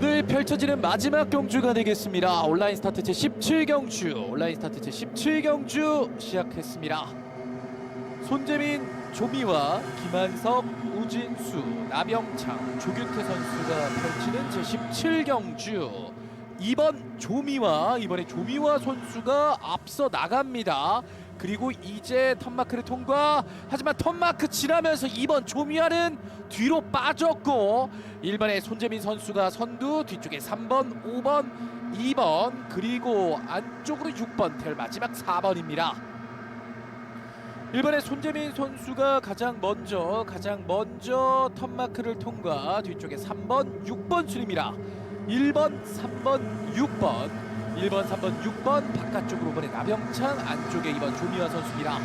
펼쳐지는 마지막 경주가 되겠습니다. 온라인 스타트 제 17경주, 온라인 스타트 제 17경주 시작했습니다. 손재민, 조미화, 김한석, 우진수, 나병창, 조규태 선수가 펼치는 제 17경주. 2번 조미화, 이번에 조미화 선수가 앞서 나갑니다. 그리고 이제 턴마크를 통과. 하지만 턴마크 지나면서 2번 조미화는 뒤로 빠졌고 1번의 손재민 선수가 선두 뒤쪽에 3번, 5번, 2번 그리고 안쪽으로 6번 텔 마지막 4번입니다. 1번의 손재민 선수가 가장 먼저 가장 먼저 턴마크를 통과 뒤쪽에 3번, 6번 순입니다. 1번, 3번, 6번 1번, 3번, 6번 바깥쪽으로 5번의 나병창 안쪽에 2번 조미화 선수입니다.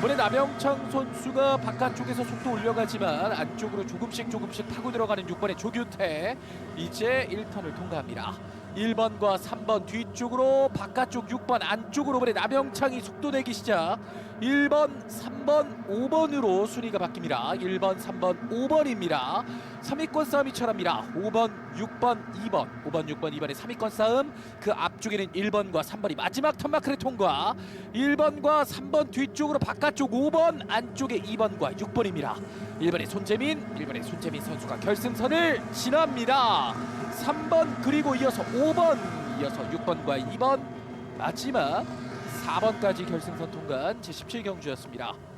5번의 나병창 선수가 바깥쪽에서 속도 올려가지만 안쪽으로 조금씩 조금씩 파고 들어가는 6번의 조규태 이제 1턴을 통과합니다. 1번과 3번 뒤쪽으로 바깥쪽 6번 안쪽으로 5번의 나병창이 속도 내기 시작 1번, 3번, 5번으로 순위가 바뀝니다. 1번, 3번, 5번입니다. 3위권 싸움이 철합니다. 5번, 6번, 2번, 5번, 6번, 2번의 3위권 싸움. 그 앞쪽에는 1번과 3번이 마지막 턴마크를 통과. 1번과 3번 뒤쪽으로 바깥쪽 5번, 안쪽에 2번과 6번입니다. 1번의 손재민, 1번의 손재민 선수가 결승선을 지납니다. 3번 그리고 이어서 5번, 이어서 6번과 2번 마지막 4번까지 결승선 통과한 제17경주였습니다.